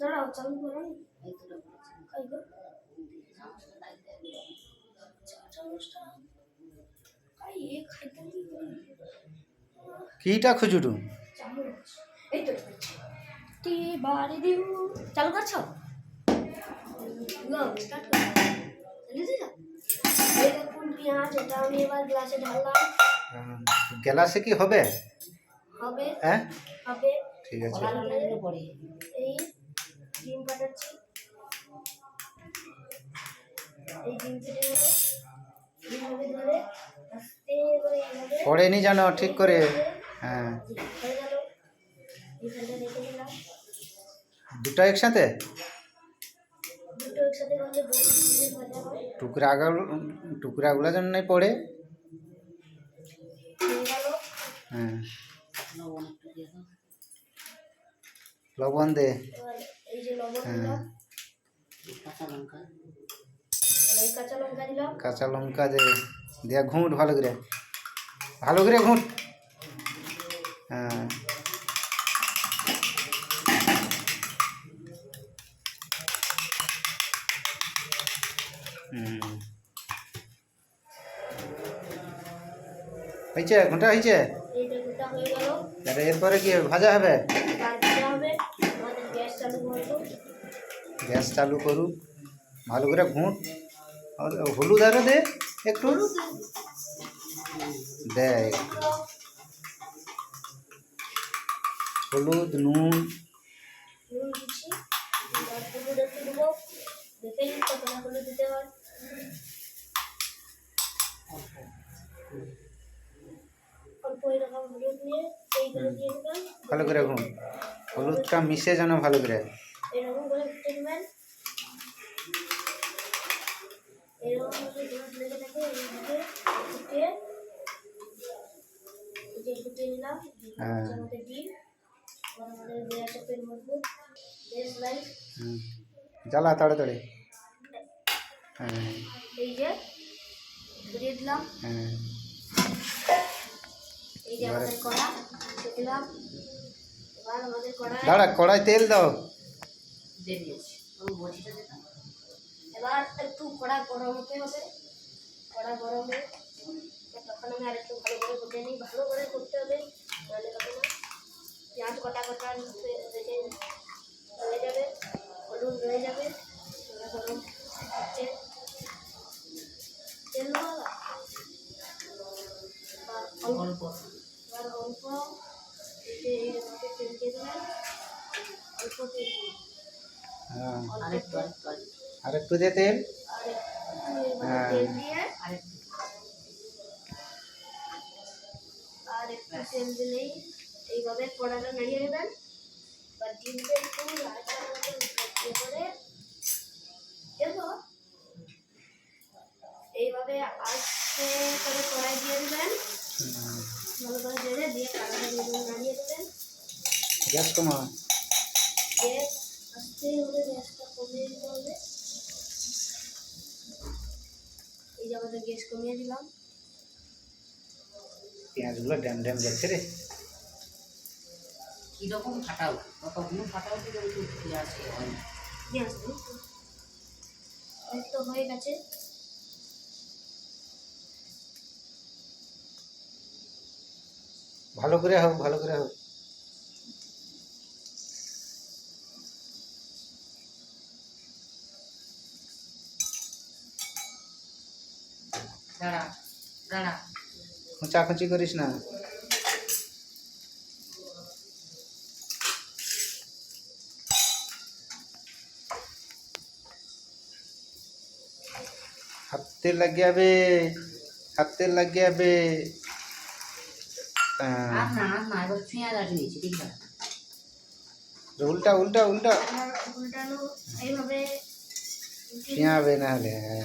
দাঁড়াও চালু করো। কিটা খুচুটু এই তো টি বাড়ি দিও চালু করছ গ্লাসে কি হবে? হবে। হ্যাঁ? হবে। ঠিক আছে। এই ডিম পড়েনি জানো ঠিক করে। হ্যাঁ। দুটো একসাথে? টুকরা একসাথে করলে বড় ডিমের ভাজা টুকরাগুলো টুকরাগুলো যেন নাই পড়ে। হ্যাঁ লবণ দে। হ্যাঁ। কাঁচা লঙ্কা। দে। দিয়া ঘুঁট ভালো করে। ভালো করে ঘুঁট। হ্যাঁ। হুম। হয়েছে? ঘণ্টা হয়েছে? হয়ে এরপরে কি হবে? ভাজা হবে আর দিতে হবে আমাদের গ্যাস চালু করুক ভালো করে ঘুঁট। হলুদ আরও দে একটু। দে হলুদ নুন। দিয়ে ভালো করে ঘুম হলুদটা মিশে যেন ভালো করে এরকম করে নেবেন এরকম করে থাকে ফুটিয়ে যে ফুটিয়ে নিলাম হ্যাঁ। মধ্যে বেশ লাইট জ্বালা তাড়াতাড়ি। হ্যাঁ। এই যে দিয়ে দিলাম। হ্যাঁ। এই যে আমাদের কড়া দিলাম। দাঁড়া, কড়াই তেল দাও। এবার একটু কড়া গরম হবে। কড়া গরম হয়ে আমি আরেকটু করে নিই। ভালো করে করতে হবে। হবে না। পেঁয়াজ কটা কটা আর একটু দে তেল আর একটু হ্যাঁ। তেল? দিয়ে আর একটু তেল দিলেই এইভাবে কড়াটা নাড়িয়ে নেবেন। বা একটু করে দেবো। এইভাবে আস্তে করে কড়াই দিয়ে দেবেন। ভালো করে দিয়ে দিয়ে দিয়ে দিয়ে দেবেন, নাড়িয়ে দেবেন। গ্যাস কমা দিয়ে আস্তে করে গ্যাসটা কমিয়ে দিতে হবে এই যে আমাদের গ্যাস কমিয়ে দিলাম। পেঁয়াজগুলো ড্যাম ড্যাম যাচ্ছে রে। কীরকম ফাটাও? কতগুলো ফাটাও একটু পেঁয়াজ হয় এই তো হয়ে গেছে। ভালো করে হোক ভালো করে হোক। দাঁড়া দাঁড়া। খোঁচাখুচি করিস না। হাতে লাগে যাবে হাতে লাগে যাবে হ্যাঁ, আর না আর না এবার পেঁয়াজ আটি নিয়েছি ঠিক আছে। উল্টা উল্টা উল্টা। আর উল্টানো এইভাবে। উল্টিয়ে পেঁয়াবে না হলে হ্যাঁ।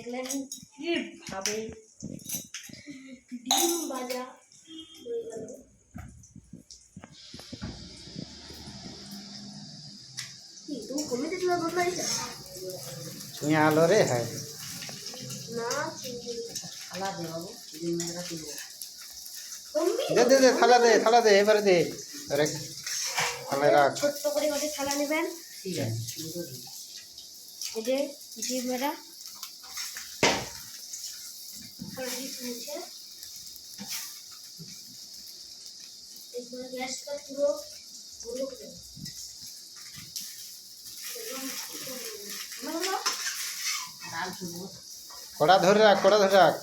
দেখলেন কীভাবে ডিম ভাজা এবারে দে। রাখ। থালায় ছোট্ট করে থালা নেবেন? ঠিক আছে কড়াই তুলছে এরপরে গ্যাসটা পুরো পুরো কড়া ধরে রাখ কড়া ধরে রাখ